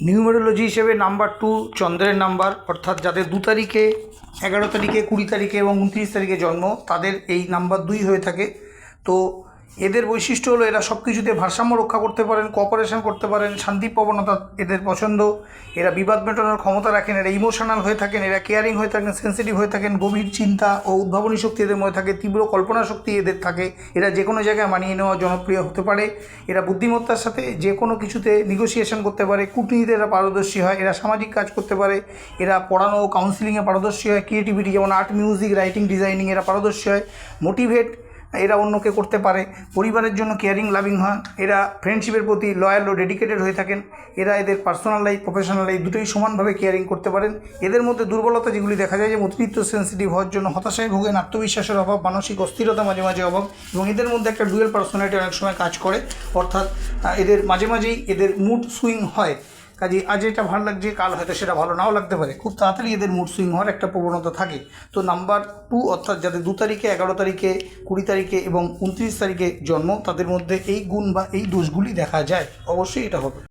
Numerology হিসেবে number two চন্দ্রের number অর্থাৎ যাদের দু তারিখে, এগারো তারিখে, কুড়ি তারিখে এবং উনত্রিশ তারিখে জন্ম, তাদের এই নাম্বার দুই হয়ে থাকে। তো এদের বৈশিষ্ট্য হলো এরা সব কিছুতে ভারসাম্য রক্ষা করতে পারেন কোঅপারেশন করতে পারেন, শান্তি প্রবণতা এদের পছন্দ। এরা বিবাদ মেটানোর ক্ষমতা রাখেন, এরা ইমোশনাল হয়ে থাকেন, এরা কেয়ারিং হয়ে থাকেন সেন্সিটিভ হয়ে থাকেন, গভীর চিন্তা ও উদ্ভাবনী শক্তি এদের মধ্যে থাকে, তীব্র কল্পনা শক্তি এদের থাকে। এরা যে কোনো জায়গায় মানিয়ে নেওয়া জনপ্রিয় হতে পারে। এরা বুদ্ধিমত্তার সাথে যে কোনো কিছুতে নেগোসিয়েশন করতে পারে। কূটনীতিতে এরা পারদর্শী হয়, এরা সামাজিক কাজ করতে পারে। এরা পড়ানো ও কাউন্সিলিংয়ে পারদর্শী হয়। ক্রিয়েটিভিটি যেমন আর্ট মিউজিক রাইটিং ডিজাইনিং এরা পারদর্শী হয়। মোটিভেট এরা অন্যকে করতে পারে। পরিবারের জন্য কেয়ারিং লাভিং হয়, এরা ফ্রেন্ডশিপের প্রতি লয়াল ও ডেডিকেটেড হয়ে থাকেন। এরা এদের পার্সোনাল লাইফ প্রফেশনাল লাইফ দুটোই সমানভাবে কেয়ারিং করতে পারেন। এদের মধ্যে দুর্বলতা যেগুলি দেখা যায় যে অতিরিক্ত সেন্সিটিভ হওয়ার জন্য হতাশায় ভোগেন, আত্মবিশ্বাসের অভাব, মানসিক অস্থিরতা মাঝে মাঝে অভাব এবং এদের মধ্যে একটা ডুয়েল পার্সোনালিটি অনেক সময় কাজ করে। অর্থাৎ এদের মাঝে মাঝেই এদের মুড সুইং হয়। কাজে আজ এটা ভালো লাগছে, কাল হয়তো সেটা ভালো নাও লাগতে পারে। খুব তাড়াতাড়ি এদের মুড সুইং হওয়ার একটা প্রবণতা থাকে। তো নাম্বার টু অর্থাৎ যাদের দু তারিখে, এগারো তারিখে, কুড়ি তারিখে এবং উনত্রিশ তারিখে জন্ম, তাদের মধ্যে এই গুণ বা এই দোষগুলি দেখা যায়। অবশ্যই এটা হবে।